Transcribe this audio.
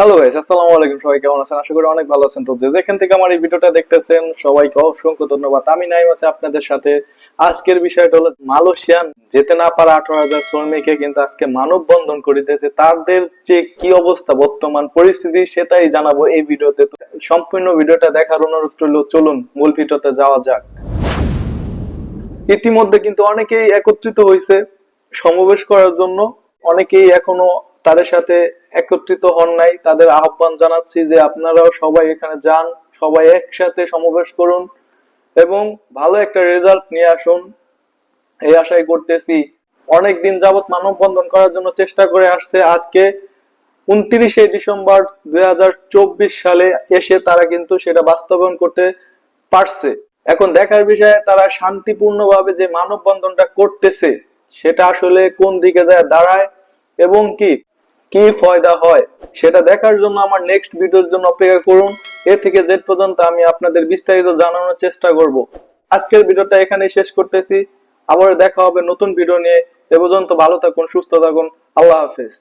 Hello guys আসসালামু আলাইকুম, সবাই কেমন আছেন? আশা করি অনেক ভালো আছেন। তো যে যেখান থেকে আমার এই ভিডিওটা দেখতেছেন, সবাইকে অসংখ্য ধন্যবাদ। আমি নাইম আছি আপনাদের সাথে। আজকের বিষয়টা হলো মালয়েশিয়ান যেতে না পারা আঠারো হাজার শ্রমিককে কিন্তু আজকে মানববন্ধন করিতেছে। তাদের যে কি অবস্থা, বর্তমান পরিস্থিতি সেটাই জানাব এই ভিডিওতে। সম্পূর্ণ ভিডিওটা দেখার অনুরোধ রইল, চলুন মূল ভিডিওতে যাওয়া যাক। ইতিমধ্যে কিন্তু অনেকেই একত্রিত হয়েছে সমাবেশ করার জন্য। অনেকেই এখনও তাদের সাথে একত্রিত হন নাই। তাদের আহ্বান জানাচ্ছি যে আপনারাও সবাই এখানে যান, সবাই একসাথে সমাবেশ করুন এবং ভালো একটা রেজাল্ট নিয়ে আসুন। এই আশাই করতেছি। অনেক দিন যাবত মানববন্ধন করার জন্য চেষ্টা করে আসছে। আজকে উনত্রিশে ডিসেম্বর দুই সালে এসে তারা কিন্তু সেটা বাস্তবায়ন করতে পারছে। এখন দেখার বিষয়ে তারা শান্তিপূর্ণভাবে যে মানববন্ধনটা করতেছে, সেটা আসলে কোন দিকে যায় দাঁড়ায় এবং কি কি ফয়দা হয় সেটা দেখার জন্য আমার নেক্সট ভিডিওর জন্য অপেক্ষা করুন। এ থেকে জেড পর্যন্ত আমি আপনাদের বিস্তারিত জানানোর চেষ্টা করব। আজকের ভিডিওটা এখানেই শেষ করতেছি। আবার দেখা হবে নতুন ভিডিও নিয়ে। এ পর্যন্ত ভালো থাকুন, সুস্থ থাকুন। আল্লাহ হাফেজ।